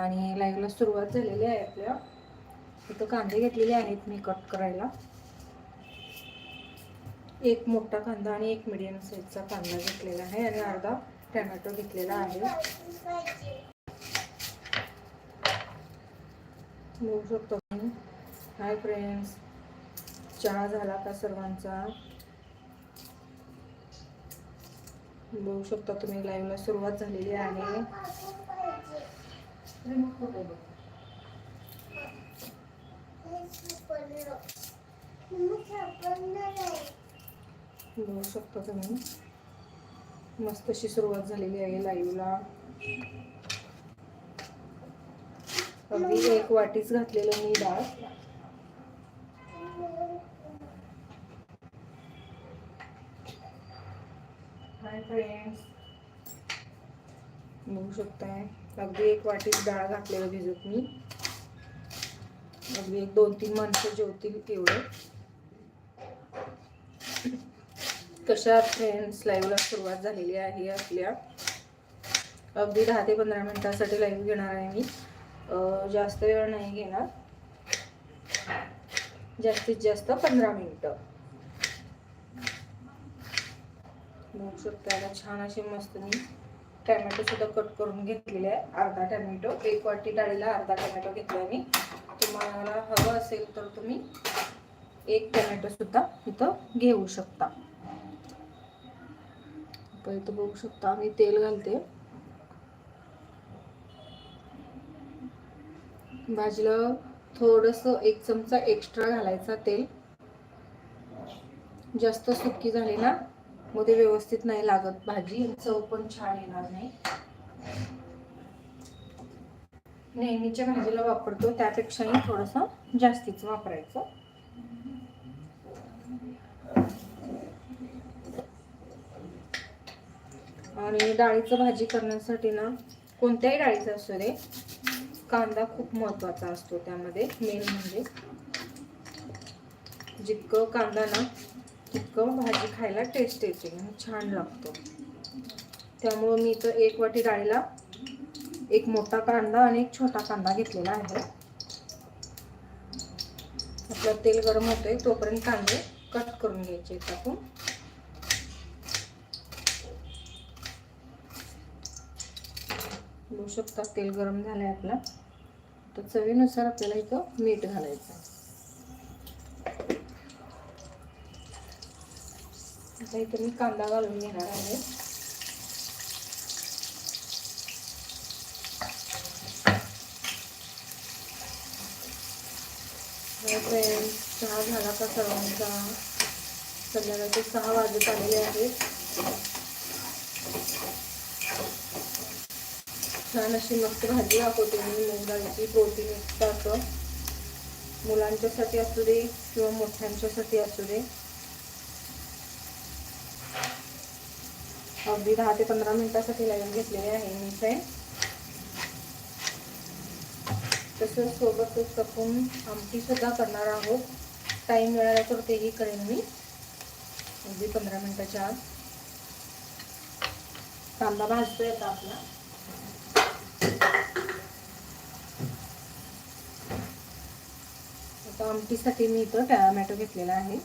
आणि लाईव्हला सुरुवात झालेली आहे आपल्या. इथं कांदे घेतलेले आहेत मी कट करायला. एक मोठा कांदा आणि एक मिडियम साईजचा कांदा घेतलेला आहे आणि अर्धा टमॅटो घेतलेला आहे. बघू शकतो तुम्ही हाय फ्रेंड्स चहा झाला का सर्वांचा? बघू शकता तुम्ही लाईव्हला सुरुवात झालेली आहे. बघू शकता तुम्ही. मस्त अशी सुरुवात झालेली आहे लाईव्हला अगदी एक वाटीच घातलेलं मी डाळ. हाय फ्रेंड्स बघू शकताय. अगदी एक वाटीच डाळ घातलेलं भिजत मी. अगदी एक दोन तीन माणसं जेवतील तेवढं कशा फ्रेंड्स लाईव्हला सुरुवात झालेली आहे आपल्या. अगदी दहा ते पंधरा मिनटासाठी लाईव्ह घेणार आहे मी. जास्त वेळ नाही घेणार. जास्तीत जास्त पंधरा मिनटं. बघू शकता छान असे मस्त मी टॅमॅटो सुद्धा कट करून घेतलेले आहे. अर्धा टॅमॅटो एक वाटी डाळीला अर्धा टॅमॅटो घेतला मी. तुम्हाला हवं असेल तर तुम्ही एक टॅमॅटो सुद्धा इथं घेऊ शकता. आता इथं बघू शकता मी तेल घालते. भाजीला थोडस एक चमचा एक्स्ट्रा घालायचा तेल. जास्त सुकी झाली ना मग ते व्यवस्थित नाही लागत भाजी. चव पण छान येणार नाही. नेहमीच्या भाजीला वापरतो त्यापेक्षाही थोडस जास्तीच वापरायचं. आणि डाळीचं भाजी करण्यासाठी ना कोणत्याही डाळीचं असू दे कांदा खूप महत्त्वाचा असतो त्यामध्ये. मेन म्हणजे जितकं कांदा ना इतकं भाजी खायला टेस्ट येते आणि छान लागतो. त्यामुळं मी तर एक वाटी डाळीला एक मोठा कांदा आणि एक छोटा कांदा घेतलेला आहे. आपलं तेल गरम होतंय तोपर्यंत कांदे कट करून घ्यायचे टाकून बघू शकता तेल गरम झालंय आपला. तर चवीनुसार आपल्याला इथं मीठ घालायचं आता इथे मी कांदा घालून घेणार आहे. चहा झाला का सर्वांचा? संध्याकाळचे सहा वाजत आलेले आहेत. छान अशी मस्त भाजी दाखवते मी मूग डाळीची प्रोटीन युक्त असं. मुलांच्यासाठी असू दे किंवा मोठ्यांच्यासाठी असू दे. अगदी दहा ते पंधरा मिनिटासाठी लावून घेतलेली आहे मी फ्रेंड तसंच सोबतच आपण आमटी सुद्धा करणार आहोत. टाईम मिळाला तर तेही करेन मी. अगदी पंधरा मिनिटाच्या आत. कांदा भाजतोय आता आपला. आता आमटीसाठी मी इथं टॅमॅटो घेतलेला आहे.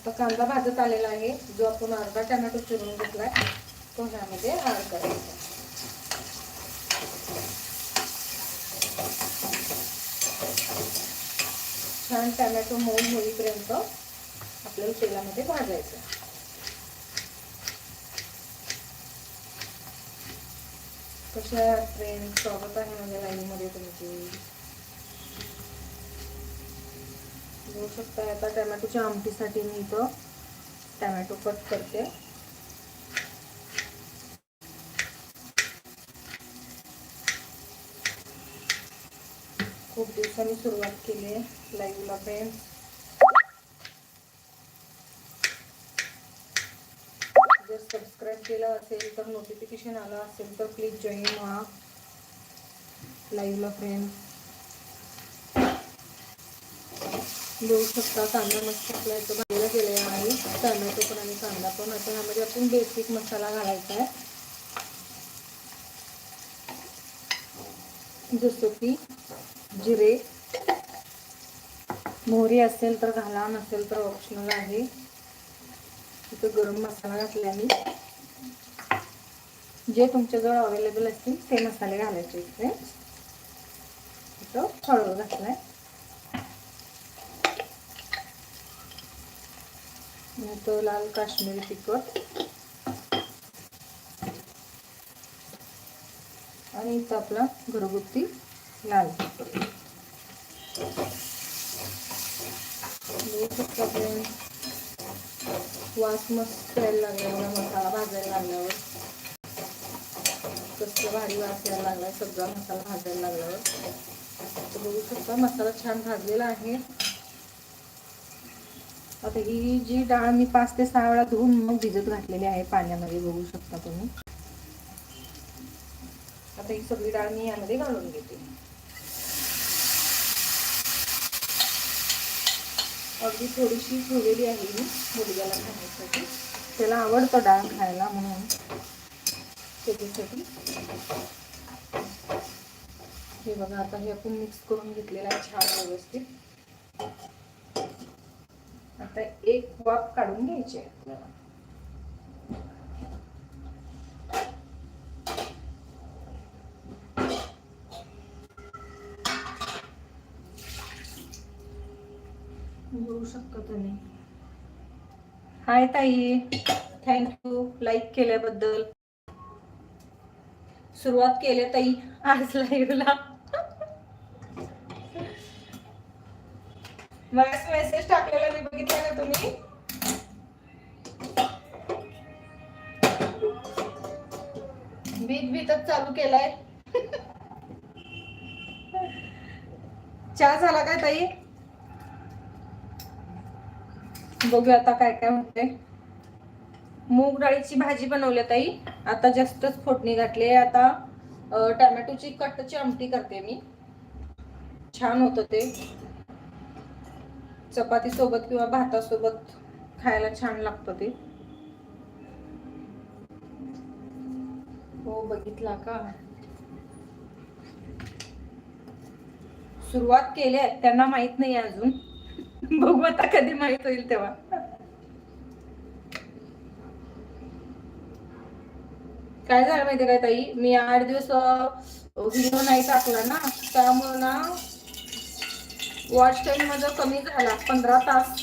आता कांदा भाजत आलेला आहे. जो आपण अर्धा टॅमॅटो चिरून घेतला तो ह्यामध्ये हार करायचा. छान टॅमॅटो मऊ होईपर्यंत आपल्याला तेलामध्ये भाजायचं कशा फ्रेंड स्वागत आहे माझ्या लाईव्हमध्ये तुमची. बघू शकता. आता टमॅटोच्या आमटीसाठी मी इथं टमॅटो कट करते. खूप दिवसांनी सुरुवात केली आहे लाईव्हला पेन जर सबस्क्राईब केलं असेल तर नोटिफिकेशन आलं असेल तर प्लीज जॉईन व्हा. लाईव्हला फ्रेंड्स बघू शकता कांदा मस्त आपला इथं भाजीला गेलेला आहे टमॅटो पण आणि कांदा पण. आता ह्यामध्ये आपण बेसिक मसाला घालायचा आहे. जसं की जिरे. मोहरी असेल तर घाला नसेल तर ऑप्शनल आहे. इथं गरम मसाला घातला मी जे तुमच्याजवळ अवेलेबल असतील ते मसाले घालायचे इथे. इथं हळद घातलाय. तो लाल काश्मीरी तिखट. आणि इथं आपला घरगुती लाल तिखट. आपण वास मस्त यायला लागल्यावर मसाला भाजायला लागल्यावर. कसलं भारी वास यायला लागला सगळा मसाला भाजायला लागल्यावर. बघू शकता मसाला छान भाजलेला आहे. आता ही जी डाळ मी पाच ते सहा वेळा धुवून मग भिजत घातलेली आहे पाण्यामध्ये बघू शकता तुम्ही. आता ही सगळी डाळ मी यामध्ये घालून घेते. अगदी थोडीशी ठेवलेली आहे मी मुलग्याला खाण्यासाठी. त्याला आवडतं डाळ खायला म्हणून. त्याच्यासाठी. हे बघा आता हे आपण मिक्स करून घेतलेलं आहे छान व्यवस्थित. आता एक वाफ काढून घ्यायची आहे आपल्याला. बघू शकता तुम्ही. हाय ताई थँक्यू लाईक केल्याबद्दल. सुरुवात केली ताई आज लाईव्हला मग मेसेज टाकलेला मी बघितला का तुम्ही? बीत बीतच चालू केलाय. चहा झाला काय ताई? बघूया आता काय काय होते मूग डाळीची भाजी बनवली ताई. आता जास्तच फोडणी घातली आहे. आता टॅमॅटोची कट्टची आमटी करते मी. छान होतं ते. चपाती सोबत किंवा भातासोबत खायला छान लागतं ते. हो बघितला का? सुरुवात केली आहे त्यांना माहीत नाही अजून. बघू आता कधी माहीत होईल तेव्हा. काय झालं माहितीये काय ताई? मी आठ दिवस व्हिडिओ नाही टाकला ना त्यामुळे ना वॉच टाईम माझा कमी झाला पंधरा तास.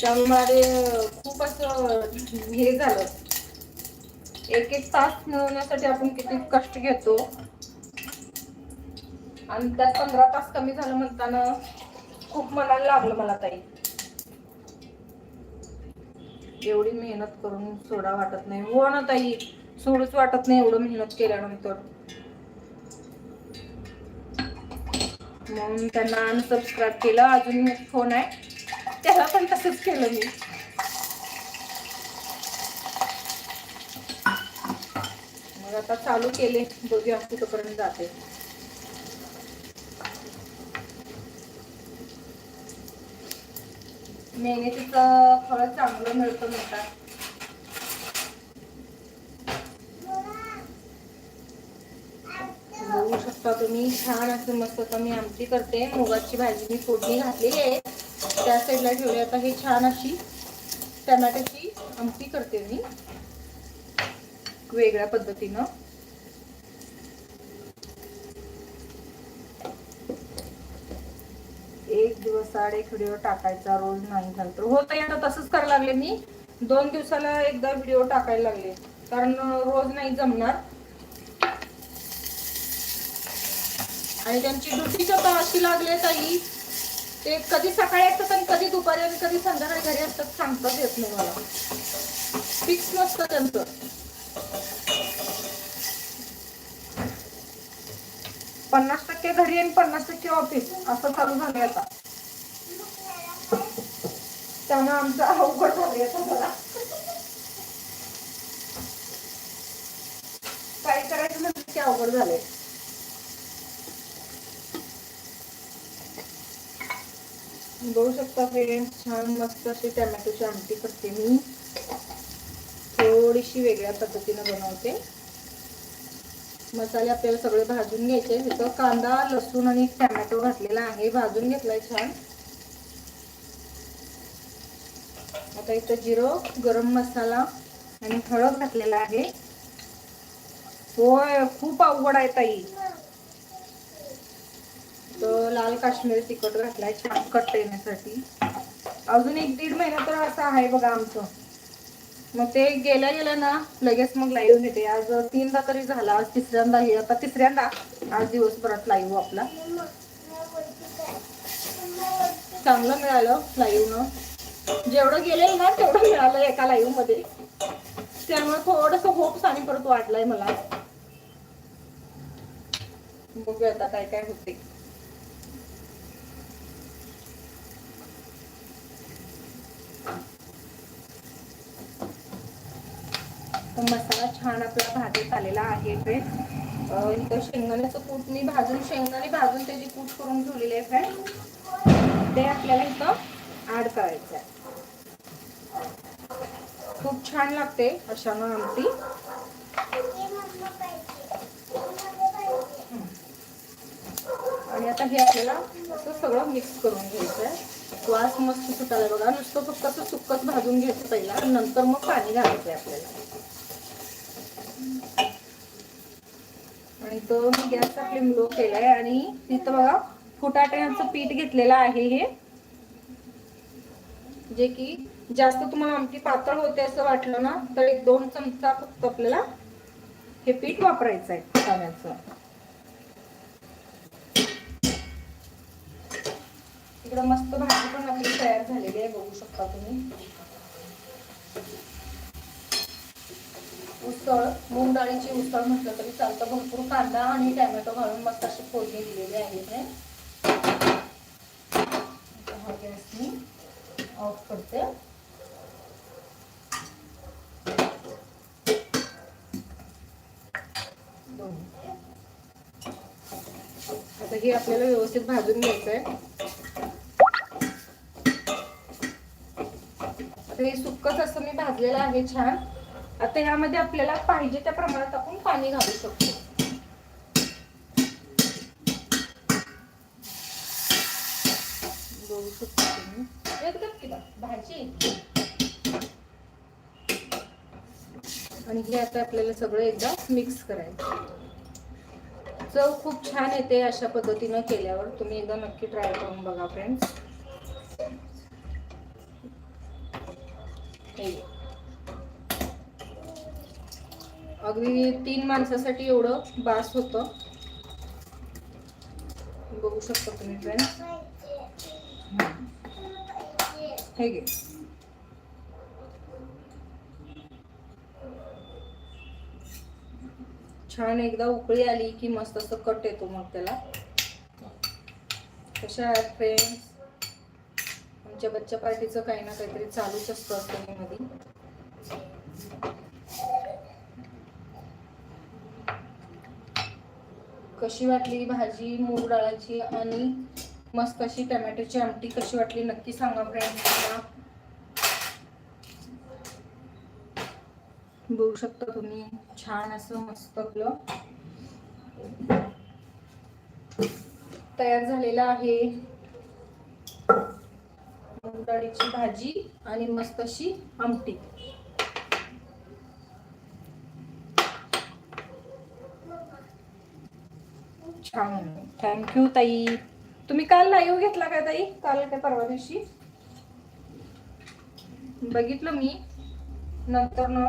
त्यामुळे खूप असं हे झालं. एक एक तास मिळवण्यासाठी आपण किती कष्ट घेतो. आणि त्यात पंधरा तास कमी झालं म्हणताना खूप मनाला लागलं मला ताई. एवढी मेहनत करून सोडा वाटत नाही. हो ना ताई सोडूच वाटत नाही एवढं मेहनत केल्यानंतर. म्हणून त्यांना अनसबस्क्राईब केलं. अजून फोन आहे. त्याला पण तसंच केलं मी. मग आता चालू केले. बघूया कुठंपर्यंत जाते. मेहनतीचं फळ चांगलं मिळतं म्हणतात. मी छान असं मस्त आता मी आमटी करते. मुगाची भाजी मी फोडणी घातलेली आहे. त्या साईडला ठेवली आता हे छान अशी टमॅटोची आमटी करते मी. वेगळ्या पद्धतीनं. एक दिवस आड एक व्हिडिओ टाकायचा. रोज नाही झालं तर. हो आता तसंच करायला लागले मी. दोन दिवसाला एकदा व्हिडिओ टाकायला लागले. कारण रोज नाही जमणार. आणि त्यांची ड्युटीच तर अशी लागली ताई. ते कधी सकाळी असतात आणि कधी दुपारी आणि कधी संध्याकाळी घरी असतात सांगताच येत नाही मला. फिक्स नसतं त्यांचं. पन्नास टक्के घरी आणि पन्नास टक्के ऑफिस असं चालू झालंय आता. त्यामुळे आमचं अवघड झालंय आता मला काय करायचं म्हणजे की अवघड झालंय. बघू शकता फ्रेंड्स छान मस्त अशी टॅमॅटोची आमटी करते मी. थोडीशी वेगळ्या पद्धतीनं बनवते. मसाले आपल्याला सगळे भाजून घ्यायचे. इथं कांदा लसूण आणि टॅमॅटो घातलेला आहे. भाजून घेतलाय छान. आता इथं जिरं गरम मसाला आणि हळद घातलेला आहे. होय खूप अवघड आहे ताई. लाल काश्मीरी तिखट घातलाय छान कट येण्यासाठी. अजून एक दीड महिना तर असा आहे बघा आमचं. मग ते गेल्या गेल्या ना लगेच मग लाईव्ह येते. आज तीनदा तरी झाला आज तिसऱ्यांदा हे आता तिसऱ्यांदा. आज दिवसभरात लाईव्ह आपला. चांगलं मिळालं लाईव्ह न. जेवढं गेलेलं ना तेवढं मिळालं एका लाईव्हमध्ये. त्यामुळे थोडस होप्स आणि परत वाटलंय मला. बघूया आता काय काय होते मसाला छान आपला भाजत आलेला आहे फ्रेंड इथं शेंगदाण्याचं कूट मी भाजून शेंगदाणे भाजून त्याची कूट करून ठेवलेली आहे फ्रेंड. ते आपल्याला इथं ऍड करायचं आहे. खूप छान लागते अशानं आमटी. आणि आता हे आपल्याला असं सगळं मिक्स करून घ्यायचं आहे. वास मस्त सुटायला बघा. नुसतं फक्त असं सुक्कच भाजून घ्यायचं पहिला नंतर मग पाणी घालायचं आहे आपल्याला. आणि मी गॅसचा फ्लेम लो केलाय आणि तिथं बघा फुटाट्याचं पीठ घेतलेलं आहे हे. जे की जास्त तुम्हाला आमटी पातळ होते असं वाटलं ना तर एक दोन चमचा फक्त आपल्याला हे पीठ वापरायचं आहे फुटाण्याचं इकडं मस्त भाजी पण आपली तयार झालेली आहे बघू शकता तुम्ही. उसळ मूग डाळीची उसळ म्हटलं तरी चालतं. भरपूर कांदा आणि टॅमॅटो घालून मस्त अशी फोडणी दिलेली आहे ते हा गॅस मी ऑफ करते. आता हे आपल्याला व्यवस्थित भाजून घ्यायचं आहे आता हे सुक्कच असं मी भाजलेलं आहे छान. आता यामध्ये आपल्याला पाहिजे त्या प्रमाणात आपण पाणी घालू शकतो. बघू एकदम किंवा भाजी. आणि हे आता आपल्याला सगळं एकदा मिक्स करायचं. चव खूप छान येते अशा पद्धतीनं केल्यावर. तुम्ही एकदा नक्की ट्राय करून बघा फ्रेंड्स अगदी तीन माणसासाठी एवढं बास होतं. बघू शकता तुम्ही फ्रेंड्स हे घे. छान एकदा उकळी आली की मस्त असं कट येतो मग त्याला. कशा आहेत फ्रेंड्स आमच्या बच्चा पार्टीचं काही ना काहीतरी चालूच असतं असतं मध्ये. कशी वाटली भाजी मूग डाळाची आणि मस्त अशी टमॅटोची आमटी कशी वाटली नक्की सांगा फ्रेंड्सला बघू शकता तुम्ही छान असं मस्त आपलं तयार झालेलं आहे. मूग डाळीची भाजी आणि मस्त अशी आमटी. छान. थँक्यू ताई. तुम्ही काल लाईव्ह घेतला का ताई? काल काय परवा दिवशी? बघितलं मी. नंतर ना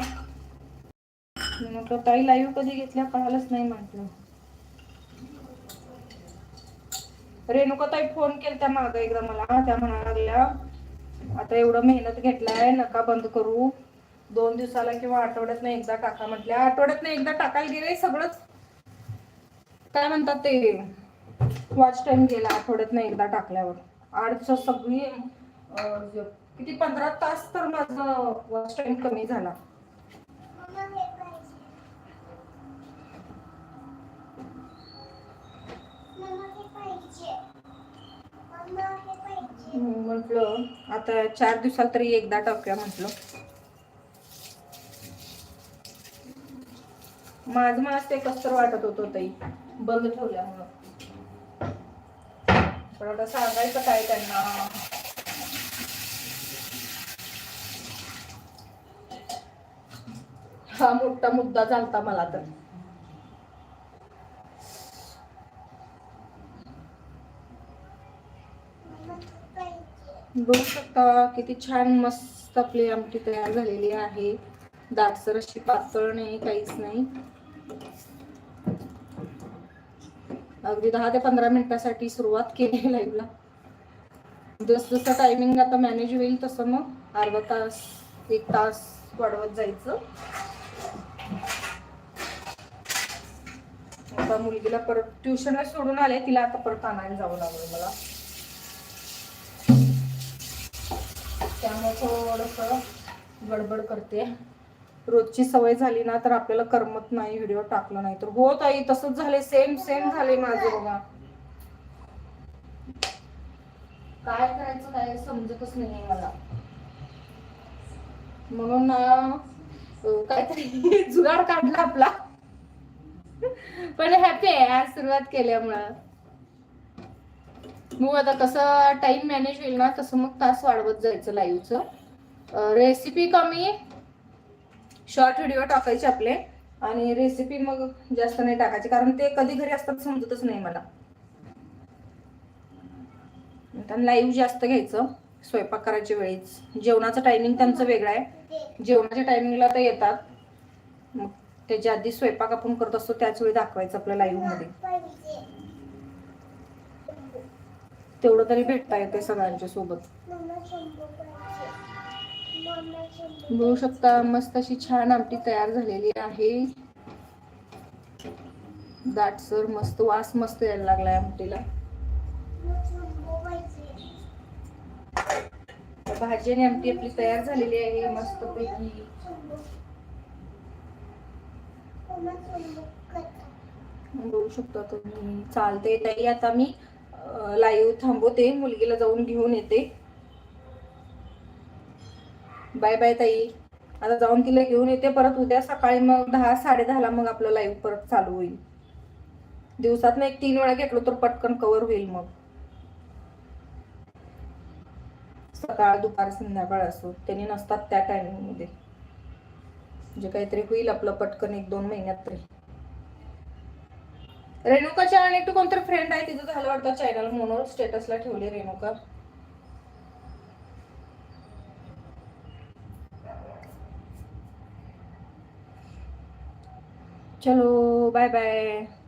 म्हटलं ताई लाईव्ह कधी घेतल्या? कळालंच नाही म्हटलं. रेणुका ताई फोन केला त्या माग एकदा मला. त्या म्हणा लागल्या आता एवढं मेहनत घेतलाय नका बंद करू. दोन दिवसाला किंवा आठवड्यात एकदा टाका म्हटल्या. आठवड्यात एकदा टाकायला गेले सगळंच. काय म्हणतात ते? वॉच टाइम गेला आठवड्यात एकदा टाकल्यावर. आठच्या सगळी किती पंधरा तास तर माझं वॉच टाइम कमी झाला. म्हटलं आता चार दिवसाला तरी एकदा टाकूया म्हटलं. माझं मला ते कसं वाटत होतं ताई बंद ठेवल्यामुळं. पण आता सांगायचं काय त्यांना? हा मोठा मुद्दा झालता मला तर. बघू शकता किती छान मस्त आपली आमटी तयार झालेली आहे. दाटसर अशी पातळ नाही काहीच नाही. अगदी दहा ते पंधरा मिनिटासाठी सुरुवात केली लाईव्हला जस जसं टायमिंग आता मॅनेज होईल तसं मग अर्धा तास एक तास वाढवत जायचं. आता मुलगीला परत ट्युशनला सोडून आले तिला आता परत आणायला जावं लागलं मला. त्यामुळे थोडस गडबड करते. रोजची सवय झाली ना तर आपल्याला करमत नाही व्हिडिओ टाकलं नाही. तर हो ताई तसंच झाले सेम सेम झाले माझे बघा. काय करायचं काय समजतच नाही मला. म्हणून ना काहीतरी जुगाड काढला आपला. पण हॅपी आहे आज सुरुवात केल्यामुळं. मग आता कसं टाइम मॅनेज होईल ना तसं मग तास वाढवत जायचं लाईव्हचं रेसिपी कमी शॉर्ट व्हिडिओ टाकायचे आपले. आणि रेसिपी मग जास्त नाही टाकायची कारण ते कधी घरी असतात समजतच नाही मला. लाईव्ह जास्त घ्यायचं स्वयंपाक करायच्या वेळीच. जेवणाचं टायमिंग त्यांचं वेगळं आहे. जेवणाच्या टायमिंगला तर येतात. मग त्याच्या आधी स्वयंपाक आपण करत असतो त्याच वेळी दाखवायचं आपल्या लाईव्हमध्ये. तेवढं तरी भेटता येते सगळ्यांच्या सोबत. बघू शकता मस्त अशी छान आमटी तयार झालेली आहे. दाटसर मस्त वास मस्त यायला लागलाय आमटीला. भाजी आणि आमटी आपली तयार झालेली आहे मस्त पैकी बघू शकता तुम्ही. चालते ताई आता मी लाईव्ह थांबवते. मुलगीला जाऊन घेऊन येते. बाय बाय ताई. आता जाऊन तिला घेऊन येते परत उद्या सकाळी मग दहा साडे दहाला मग आपलं लाईव्ह परत चालू होईल. दिवसात एक तीन वेळा घेतलो तर पटकन कव्हर होईल मग. सकाळ दुपार संध्याकाळ असो त्यांनी नसतात त्या टायमिंगमध्ये. म्हणजे काहीतरी होईल आपलं पटकन एक दोन महिन्यात तरी. रेणुकाच्या आणि तू कोणतरी फ्रेंड आहे तिचं झालं वाटतं चॅनल म्हणून स्टेटसला ठेवली रेणुका. चलो बाय बाय